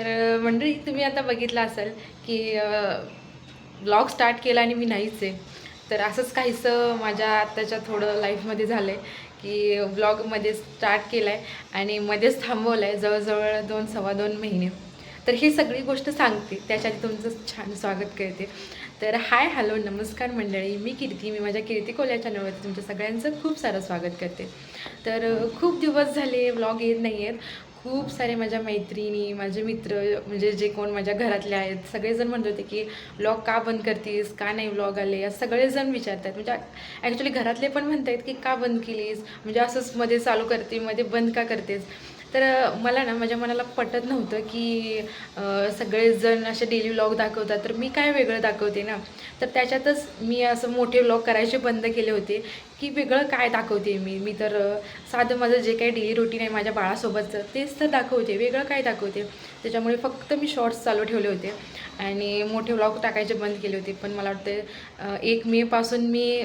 तर मंडळी तुम्ही आता बघितलं असाल की ब्लॉग स्टार्ट केला आणि मी नाहीच आहे. तर असंच काहीसं माझ्या आत्ताच्या थोडं लाईफमध्ये झालं आहे की ब्लॉगमध्ये स्टार्ट केला आहे आणि मध्येच थांबवलं आहे जवळजवळ दोन सव्वा दोन महिने. तर ही सगळी गोष्ट सांगते. त्याच्यात तुमचं छान स्वागत करते. तर हाय हॅलो नमस्कार मंडळी. मी कीर्ती. मी माझ्या कीर्ती कोल्या चॅनलवरती तुमच्या सगळ्यांचं खूप सारं स्वागत करते. तर खूप दिवस झाले ब्लॉग येत नाही आहेत खूप सारे माझ्या मैत्रिणी माझे मित्र म्हणजे जे कोण माझ्या घरातले आहेत सगळेजण म्हणत होते की व्लॉग का बंद करतीस? का नाही व्लॉग आले? असं सगळेजण विचारतात. म्हणजे ॲक्च्युली घरातले पण म्हणत आहेत की का बंद केलीस? म्हणजे असंच मध्ये चालू करते मध्ये बंद का करतेस? तर मला ना माझ्या मनाला पटत नव्हतं की सगळेजण असे डेली व्लॉग दाखवतात. तर मी काय वेगळं दाखवते ना? तर त्याच्यातच मी असं मोठे व्लॉग करायचे बंद केले होते की वेगळं काय दाखवते मी? मी तर साधं माझं जे काही डेली रुटीन आहे माझ्या बाळासोबतचं तेच तर दाखवते. वेगळं काय दाखवते? त्याच्यामुळे फक्त मी शॉर्ट्स चालू ठेवले होते आणि मोठे व्लॉग टाकायचे बंद केले होते. पण मला वाटतं एक मेपासून मी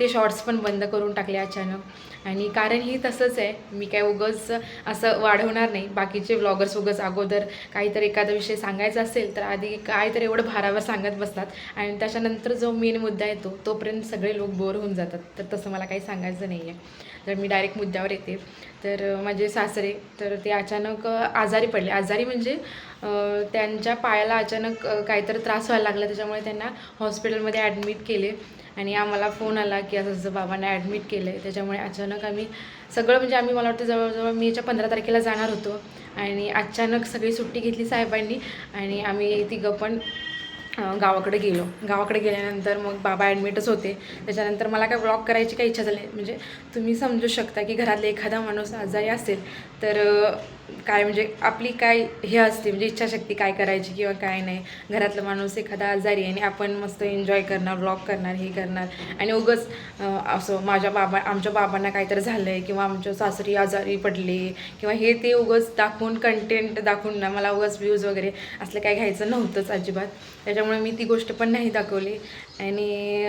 ते शॉर्ट्स पण बंद करून टाकले अचानक. आणि कारण ही तसंच आहे मी काय उगंच असं वाढवणार नाही. बाकीचे व्लॉगर्स उगंच अगोदर काहीतरी एखादा विषय सांगायचा असेल तर आधी काय तर एवढं भारावर सांगत बसतात. आणि त्याच्यानंतर जो मेन मुद्दा येतो तोपर्यंत सगळे लोक बोर होऊन जातात. तर तसं मला काही सांगायचं नाही आहे तर मी डायरेक्ट मुद्द्यावर येते. तर माझे सासरे तर ते अचानक आजारी पडले. आजारी म्हणजे त्यांच्या पायाला अचानक काहीतरी त्रास व्हायला लागला. त्याच्यामुळे त्यांना हॉस्पिटलमध्ये ॲडमिट केले. आणि आम्हाला फोन आला की असं जसं बाबांना ॲडमिट केलं आहे त्याच्यामुळे अचानक आम्ही सगळं म्हणजे आम्ही मला वाटतं जवळजवळ मी याच्या पंधरा तारखेला जाणार होतो. आणि अचानक सगळी सुट्टी घेतली साहेबांनी. आणि आम्ही तिघं पण गावाकडे गेलो गावाकडे गेल्यानंतर मग बाबा ॲडमिटच होते त्याच्यानंतर मला काय ब्लॉग करायची काही इच्छा झाली नाही. म्हणजे तुम्ही समजू शकता की घरातले एखादा माणूस आजारी असेल तर काय म्हणजे आपली काय हे असते म्हणजे इच्छाशक्ती काय करायची किंवा काय नाही. घरातला माणूस एखादा आजारी आहे आणि आपण मस्त एन्जॉय करणार ब्लॉग करणार हे करणार. आणि उगच असं माझ्या बाबा आमच्या बाबांना काहीतरी झालं आहे किंवा आमच्या सासरी आजारी पडले किंवा हे ते उगच दाखवून कंटेंट दाखवून ना मला उगच व्ह्यूज वगैरे असलं काय घ्यायचं नव्हतंच अजिबात. त्याच्यामुळे मी ती गोष्ट पण नाही दाखवली. आणि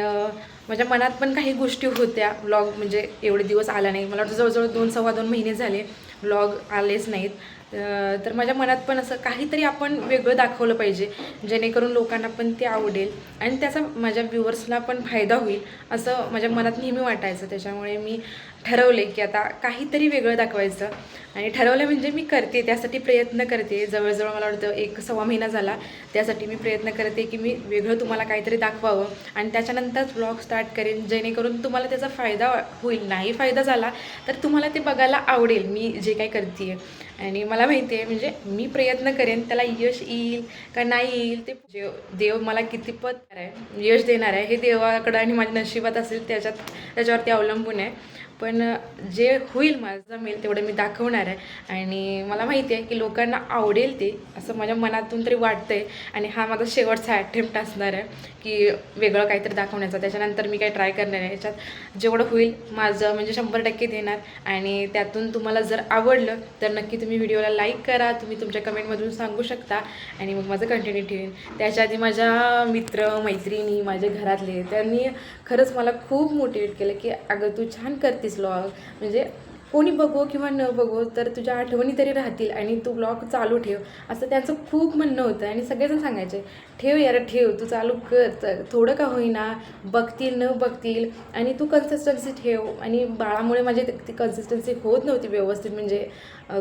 माझ्या मनात पण काही गोष्टी होत्या. व्लॉग म्हणजे एवढे दिवस आला नाही. मला वाटतं जवळजवळ दोन सव्वा दोन महिने झाले. ब्लॉग आलेच नाहीत. तर माझ्या मनात पण असं काहीतरी आपण वेगळं दाखवलं पाहिजे जेणेकरून लोकांना पण ते आवडेल आणि त्याचा माझ्या व्ह्युअर्सला पण फायदा होईल असं माझ्या मनात नेहमी वाटायचं. त्याच्यामुळे मी ठरवले की आता काहीतरी वेगळं दाखवायचं आणि ठरवलं म्हणजे मी करते त्यासाठी प्रयत्न करते. जवळजवळ मला वाटतं एक सव्वा महिना झाला त्यासाठी मी प्रयत्न करते की मी वेगळं तुम्हाला काहीतरी दाखवावं आणि त्याच्यानंतरच ब्लॉग स्टार्ट करेन जेणेकरून तुम्हाला त्याचा फायदा होईल. नाही फायदा झाला तर तुम्हाला ते बघायला आवडेल मी जे काही करते आणि मला माहिती आहे म्हणजे मी प्रयत्न करेन त्याला यश येईल का नाही येईल ते जे देव मला किती कितीपत आहे यश देणार आहे हे देवाकडं आणि माझ्या नशिबात असेल त्याच्यात त्याच्यावरती अवलंबून आहे. पण जे होईल माझं जमेल तेवढं मी दाखवणार आहे. आणि मला माहिती आहे की लोकांना आवडेल ते असं माझ्या मनातून तरी वाटतं आहे आणि हा माझा शेवटचा अटेम्प्ट असणार आहे की वेगळं काहीतरी दाखवण्याचा. त्याच्यानंतर मी काही ट्राय करणार आहे. याच्यात जेवढं होईल माझं म्हणजे शंभर टक्के देणार. आणि त्यातून तुम्हाला जर आवडलं तर नक्की तुम्ही व्हिडिओला लाईक करा. तुम्ही तुमच्या कमेंटमधून सांगू शकता. आणि मग माझं कंटिन्यू ठेवेन. त्याच्या आधी माझ्या मित्र मैत्रिणी माझे घरातले त्यांनी खरंच मला खूप मोटिवेट केलं की अगं तू छान करतेस. व्लॉग म्हणजे कोणी बघो किंवा न बघो तर तुझ्या आठवणी तरी राहतील आणि तू ब्लॉग चालू ठेव. असं त्यांचं खूप म्हणणं होतं आणि सगळेजण सांगायचे ठेव यार ठेव तू चालू कर थोडं का होईना बघतील न बघतील आणि तू कन्सिस्टन्सी ठेव. आणि बाळामुळे माझी ती- ती कन्सिस्टन्सी होत नव्हती व्यवस्थित म्हणजे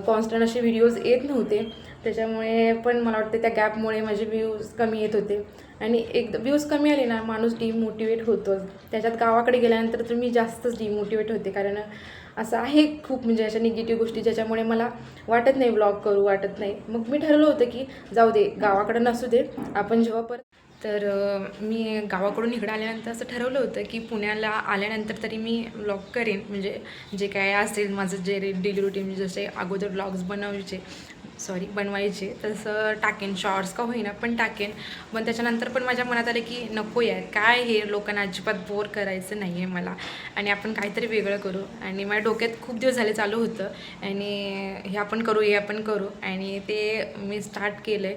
कॉन्स्टंट असे व्हिडिओज येत नव्हते. त्याच्यामुळे पण मला वाटते त्या गॅपमुळे माझे व्ह्यूज कमी येत होते. आणि एकदा व्ह्यूज कमी आले ना माणूस डिमोटिवेट होतो त्याच्यात गावाकडे गेल्यानंतर तर मी जास्तच डिमोटिवेट होते कारण असं आहे खूप म्हणजे अशा निगेटिव्ह गोष्टी ज्याच्यामुळे मला वाटत नाही व्लॉग करू वाटत नाही. मग मी ठरवलं होतं की जाऊ दे गावाकडं नसू दे. आपण जेव्हा परत तर मी गावाकडून इकडं आल्यानंतर असं ठरवलं होतं की पुण्याला आल्यानंतर तरी मी व्लॉग करेन. म्हणजे जे काय असेल माझं जे डेली म्हणजे रुटीन जसे अगोदर व्लॉग्स बनवायचे सॉरी बनवायचे. तसं टाकेन शॉर्ट्स का होईना पण टाकेन. पण त्याच्यानंतर पण माझ्या मनात आलं की नको यार काय हे लोकांना अजिबात बोर करायचं नाही आहे मला. आणि आपण काहीतरी वेगळं करू. आणि माझ्या डोक्यात खूप दिवस झाले चालू होतं. आणि हे आपण करू हे आपण करू. आणि ते मी स्टार्ट केलं आहे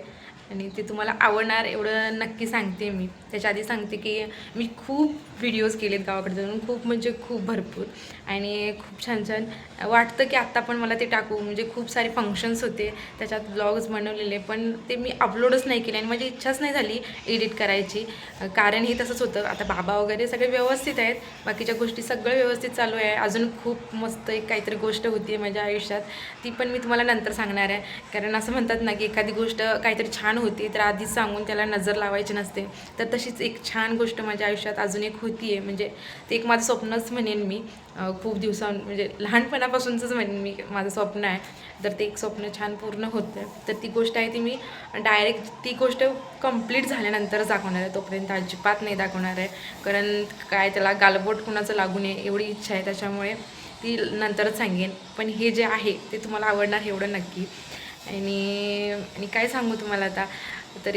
आणि ते तुम्हाला आवडणार एवढं नक्की सांगते मी. त्याच्या आधी सांगते की मी खूप व्हिडिओज केलेत गावाकडे जाऊन. खूप म्हणजे खूप भरपूर. आणि खूप छान छान. वाटतं की आत्ता पण मला ते टाकू. म्हणजे खूप सारे फंक्शन्स होते. त्याच्यात ब्लॉग्स बनवलेले. पण ते मी अपलोडच नाही केले आणि माझी इच्छाच नाही झाली एडिट करायची. कारण हे तसंच होतं. आता बाबा वगैरे सगळे व्यवस्थित आहेत. बाकीच्या गोष्टी सगळं व्यवस्थित चालू आहे. अजून खूप मस्त एक काहीतरी गोष्ट होती माझ्या आयुष्यात. ती पण मी तुम्हाला नंतर सांगणार आहे. कारण असं म्हणतात ना की एखादी गोष्ट काहीतरी छान होती तर आधीच सांगून त्याला नजर लावायची नसते. तर तशीच एक छान गोष्ट माझ्या आयुष्यात अजून एक होती आहे म्हणजे ते एक माझं स्वप्नच म्हणेन मी. खूप दिवसां म्हणजे लहानपणापासूनचंच म्हणेन मी माझं स्वप्न आहे. तर ते एक स्वप्न छान पूर्ण होतं तर ती गोष्ट आहे ती मी डायरेक्ट ती गोष्ट कंप्लीट झाल्यानंतरच दाखवणार आहे. तोपर्यंत अजिबात नाही दाखवणार आहे. कारण काय त्याला गालबोट कुणाचं लागू नये एवढी इच्छा आहे. त्याच्यामुळे ती नंतरच सांगेन. पण हे जे आहे ते तुम्हाला आवडणार एवढं नक्की. आणि आणि काय सांगू तुम्हाला आता? तर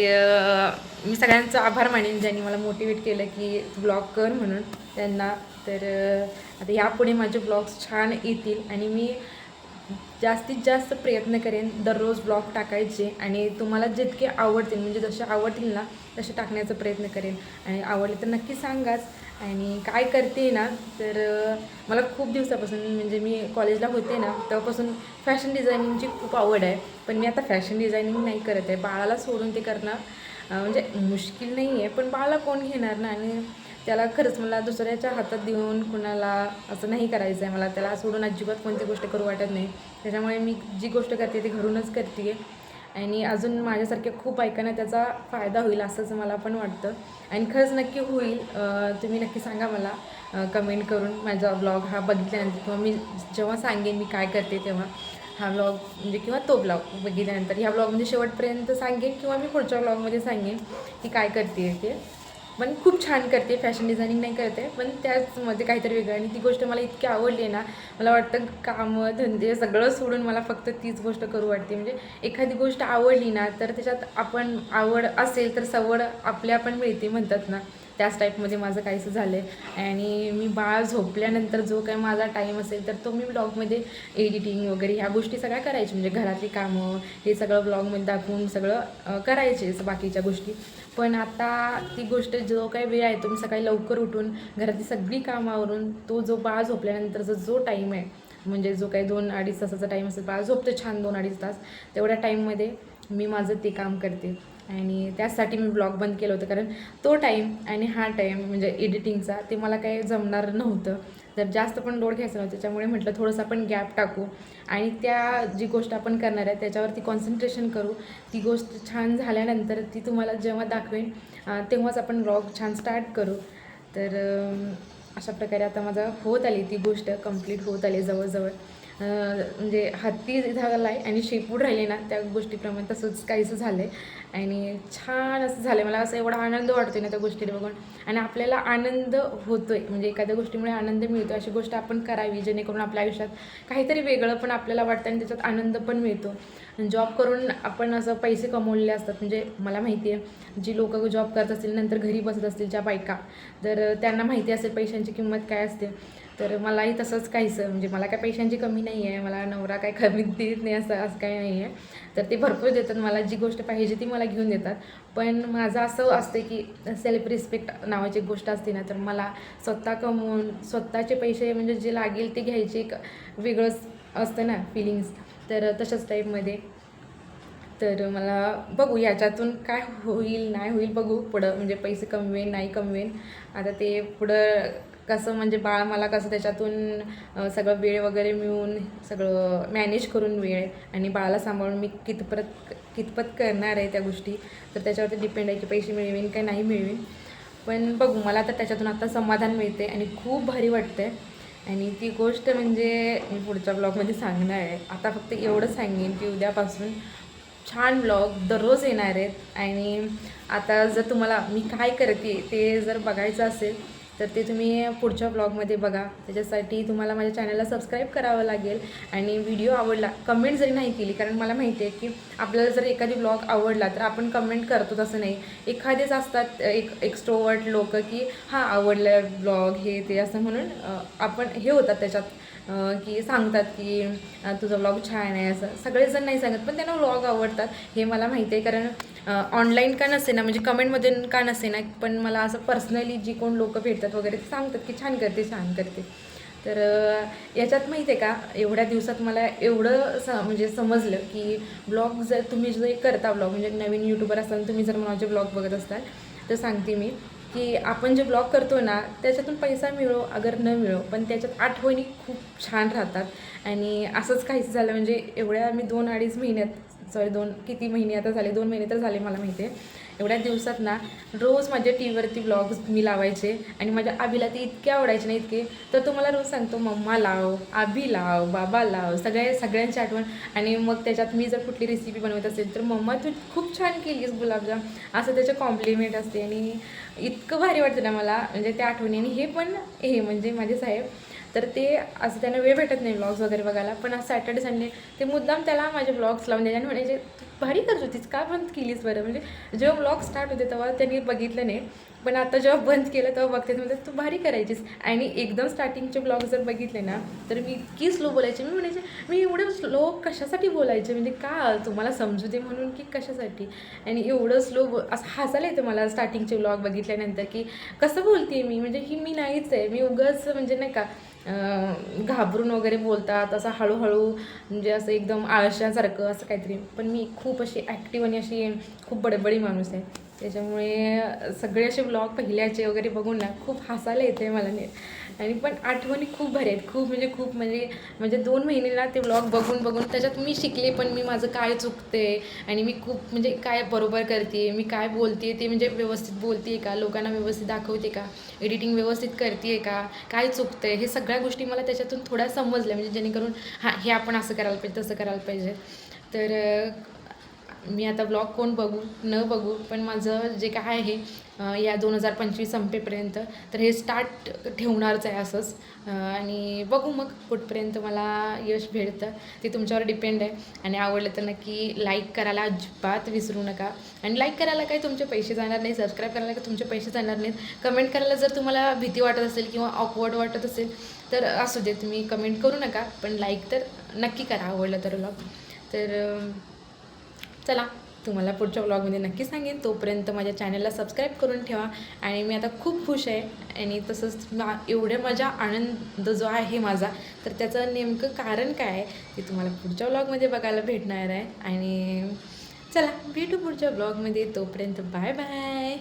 मी सगळ्यांचा आभार मानेन ज्यांनी मला मोटिवेट केलं की ब्लॉग कर म्हणून. त्यांना. तर आता यापुढे माझे ब्लॉग्स छान येतील आणि मी जास्तीत जास्त प्रयत्न करेन दररोज ब्लॉग टाकायचे आणि तुम्हाला जितके आवडतील म्हणजे जसे आवडतील ना तसे टाकण्याचा प्रयत्न करेन. आणि आवडले तर नक्की सांगाच. आणि काय करते ना तर मला खूप दिवसापासून म्हणजे मी कॉलेजला होते ना तेव्हापासून फॅशन डिझायनिंगची खूप आवड आहे. पण मी आता फॅशन डिझायनिंग नाही करत आहे. बाळाला सोडून ते करणं म्हणजे मुश्किल नाही आहे. पण बाळाला कोण घेणार ना? आणि त्याला खरंच मला दुसऱ्याच्या हातात देऊन कुणाला असं नाही करायचं आहे मला. त्याला सोडून अजिबात कोणती गोष्ट करू वाटत नाही. त्याच्यामुळे मी जी गोष्ट करते ती घरूनच करते. आणि अजून माझ्यासारख्या खूप ऐकांना त्याचा फायदा होईल असंच मला पण वाटतं. आणि खरंच नक्की होईल तुम्ही नक्की सांगा मला कमेंट करून माझा ब्लॉग हा बघितल्यानंतर किंवा मी जेव्हा सांगेन मी काय करते तेव्हा हा ब्लॉग म्हणजे किंवा तो ब्लॉग बघितल्यानंतर ह्या ब्लॉगमध्ये म्हणजे शेवटपर्यंत सांगेन किंवा मी पुढच्या ब्लॉगमध्ये सांगेन की काय करते ते. पण खूप छान करते फॅशन डिझायनिंग नाही करते पण त्याचमध्ये काहीतरी वेगळं आणि ती गोष्ट मला इतकी आवडली आहे ना मला वाटतं कामं धंदे सगळं सोडून मला फक्त तीच गोष्ट करू वाटते. म्हणजे एखादी गोष्ट आवडली ना तर त्याच्यात आपण आवड असेल तर सवड आपल्या पण मिळते म्हणतात ना. त्याच टाईपमध्ये माझं काहीसं झालं आहे आणि मी बाळ झोपल्यानंतर जो काही माझा टाईम असेल तर तो मी ब्लॉगमध्ये एडिटिंग वगैरे ह्या गोष्टी सगळ्या करायची. म्हणजे घरातली कामं हे सगळं ब्लॉगमध्ये दाखवून सगळं करायचे करायचेच बाकीच्या गोष्टी. पण आता ती गोष्ट जो काही वेळ आहे तो मी सकाळी लवकर उठून घरातली सगळी कामावरून तो जो बाळ झोपल्यानंतरचा जो टाईम आहे म्हणजे जो काही दोन अडीच तासाचा टाईम असेल बाळ झोपते छान दोन अडीच तास तेवढ्या टाईममध्ये मी माझं ते काम करते. आणि त्यासाठी मी ब्लॉग बंद केलं होतं. कारण तो टाईम आणि हा टाईम म्हणजे एडिटिंगचा ते मला काही जमणार नव्हतं. जर जास्त पण लोड घ्यायचा नव्हतं त्याच्यामुळे म्हटलं थोडंसं आपण गॅप टाकू. आणि त्या जी गोष्ट आपण करणार आहे त्याच्यावरती कॉन्सन्ट्रेशन करू. ती गोष्ट छान झाल्यानंतर ती तुम्हाला जेव्हा दाखवेन तेव्हाच आपण ब्लॉग छान स्टार्ट करू. तर अशा प्रकारे आता माझं होत आली ती गोष्ट कंप्लीट होत आली जवळजवळ. म्हणजे हत्ती झाला आहे आणि शेपूट राहिले ना त्या गोष्टीप्रमाणे तसंच काहीसं झालं आहे आणि छान असं झालं मला असं एवढा आनंद वाटतोय ना त्या गोष्टीला बघून. आणि आपल्याला आनंद होतो आहे म्हणजे एखाद्या गोष्टीमुळे आनंद मिळतो अशी गोष्ट आपण करावी जेणेकरून आपल्या आयुष्यात काहीतरी वेगळं पण आपल्याला वाटतं आणि त्याच्यात आनंद पण मिळतो. जॉब करून आपण असं पैसे कमवलेले असतात. म्हणजे मला माहिती आहे जी लोक जॉब करत असतील नंतर घरी बसत असतील ज्या बायका तर त्यांना माहिती असेल पैशांची किंमत काय असते. तर मलाही तसंच काहीसं म्हणजे मला काय पैशांची कमी नाही आहे मला नवरा काय कमी देत नाही असं असं काही नाही आहे तर ते भरपूर देतात मला जी गोष्ट पाहिजे ती मला घेऊन देतात. पण माझं असं असतं की सेल्फ रिस्पेक्ट नावाची एक गोष्ट असते ना तर मला स्वतः कमवून स्वतःचे पैसे म्हणजे जे लागेल ते घ्यायचे एक वेगळंच असतं ना फिलिंग्स तर तशाच टाईपमध्ये तर मला बघू याच्यातून काय होईल नाही होईल बघू. पुढं म्हणजे पैसे कमवेन नाही कमवेन. आता ते पुढं कसं म्हणजे बाळ मला कसं त्याच्यातून सगळं वेळ वगैरे मिळून सगळं मॅनेज करून वेळ आणि बाळाला सांभाळून मी कितपत कितपत करणार आहे त्या गोष्टी तर त्याच्यावरती डिपेंड आहे की पैसे मिळवेन काय नाही मिळवेन. पण बघू मला तर त्याच्यातून आता समाधान मिळते आणि खूप भारी वाटते आणि ती गोष्ट म्हणजे मी पुढच्या ब्लॉगमध्ये सांगणार आहे. आता फक्त एवढं सांगेन की उद्यापासून छान ब्लॉग दररोज येणार आहेत. आणि आता जर तुम्हाला मी काय करते ते जर बघायचं असेल तर ते तुम्ही पुढच्या ब्लॉगमध्ये बघा. त्याच्यासाठी तुम्हाला माझ्या चॅनलला सबस्क्राईब करावं लागेल. आणि व्हिडिओ आवडला कमेंट जरी नाही केली कारण मला माहिती आहे की आपल्याला जर एखादी ब्लॉग आवडला तर आपण कमेंट करतो तसं नाही. एखादेच असतात एक एक्स्ट्रोवर्ट लोक की हां आवडलं ब्लॉग हे ते असं म्हणून आपण हे होतात त्याच्यात. की सांगतात की तुझा व्लॉग छान आहे असं. सगळेजण नाही सांगत पण त्यांना व्लॉग आवडतात. हे मला माहिती आहे कारण ऑनलाईन का नसे ना म्हणजे कमेंटमध्ये का नसे ना पण मला असं पर्सनली जी कोण लोकं भेटतात वगैरे ते सांगतात की छान करते छान करते. तर याच्यात माहिती आहे का एवढ्या दिवसात मला एवढं स म्हणजे समजलं की ब्लॉग जर तुम्ही जे करता ब्लॉग म्हणजे नवीन यूट्यूबर असताना तुम्ही जर माझे ब्लॉग बघत असाल तर सांगते मी. की आपण जे ब्लॉग करतो ना त्याच्यातून पैसा मिळो अगर न मिळो पण त्याच्यात आठवणी खूप छान राहतात. आणि असंच काहीच झालं म्हणजे एवढ्या मी दोन अडीच महिन्यात सॉरी दोन किती महिने आता झाले दोन महिने तर झाले मला माहिती आहे एवढ्या दिवसात ना रोज माझ्या टी व्हीवरती ब्लॉग्स मी लावायचे आणि माझ्या आबीला ते इतके आवडायचे ना इतके. तर तो मला रोज सांगतो मम्मा लाव आबी लाव बाबा लाव सगळे सगळ्यांची आठवण. आणि मग त्याच्यात मी जर कुठली रेसिपी बनवत असेल तर मम्मा तू खूप छान केलीस गुलाबजाम. असं त्याचे कॉम्प्लिमेंट असते आणि इतकं भारी वाटतं ना मला म्हणजे त्या आठवणीने. आणि हे पण हे म्हणजे माझे साहेब तर ते असं त्यांना वेळ भेटत नाही ब्लॉग्स वगैरे बघायला. पण आज सॅटर्डे संडे ते मुद्दाम त्याला माझे ब्लॉग्स लावून द्यायचे आणि म्हणायचे भारी करत होतीस का बंद केलीस बरं? म्हणजे जेव्हा ब्लॉग स्टार्ट होते तेव्हा त्यांनी बघितलं नाही. पण आता जेव्हा बंद केलं तेव्हा बघते म्हणजे तू भारी करायचीस. आणि एकदम स्टार्टिंगचे ब्लॉग जर बघितले ना तर मी इतकी स्लो बोलायचे. मी म्हणायचे मी एवढं स्लो कशासाठी बोलायचे? म्हणजे का तुम्हाला समजू दे म्हणून की कशासाठी? आणि एवढं स्लो बो असं हसायला येतं मला स्टार्टिंगचे ब्लॉग बघितल्यानंतर की कसं बोलते मी? म्हणजे ही मी नाहीच आहे. मी उगाच म्हणजे नाही का घाबरून वगैरे बोलतात असं हळूहळू म्हणजे असं एकदम आळशासारखं असं काहीतरी. पण मी खूप अशी ॲक्टिव्ह आणि अशी खूप बडबडी माणूस आहे. त्याच्यामुळे सगळे असे ब्लॉग पहिल्याचे वगैरे बघून ना खूप हसायला येते मला ने आणि पण आठवणी खूप भारी आहेत. खूप म्हणजे खूप म्हणजे म्हणजे दोन महिने ना ते ब्लॉग बघून बघून त्याच्यात मी शिकले पण मी माझं काय चुकते आणि मी खूप म्हणजे काय बरोबर करते मी काय बोलते ते म्हणजे व्यवस्थित बोलते का? लोकांना व्यवस्थित दाखवते का? एडिटिंग व्यवस्थित करते का? काय चुकतं हे सगळ्या गोष्टी मला त्याच्यातून थोड्या समजल्या. म्हणजे जेणेकरून हां हे आपण असं करायला पाहिजे तसं करायला पाहिजे. तर मी आता ब्लॉग कोण बघू न बघू पण माझं जे काय आहे या दोन हजार पंचवीस संपेपर्यंत तर हे स्टार्ट ठेवणारच आहे असंच. आणि बघू मग कुठपर्यंत मला यश भेटतं ते तुमच्यावर डिपेंड आहे. आणि आवडलं तर नक्की लाईक करायला अजिबात विसरू नका. आणि लाईक करायला काही तुमचे पैसे जाणार नाही सबस्क्राईब करायला काही तुमचे पैसे जाणार नाहीत. कमेंट करायला जर तुम्हाला भीती वाटत असेल किंवा ऑकवर्ड वाटत असेल तर असू दे तुम्ही कमेंट करू नका. पण लाईक तर नक्की करा आवडलं तर ब्लॉग तर चला तुम्हाला पुढच्या व्लॉगमध्ये नक्की सांगेन. तोपर्यंत माझ्या चॅनलला सबस्क्राईब करून ठेवा. आणि मी आता खूप खुश आहे. आणि तसंच मा एवढ्या माझा आनंद जो आहे माझा तर त्याचं नेमकं कारण काय आहे ते तुम्हाला पुढच्या व्लॉगमध्ये बघायला भेटणार आहे. आणि चला भेटू पुढच्या ब्लॉगमध्ये तोपर्यंत बाय बाय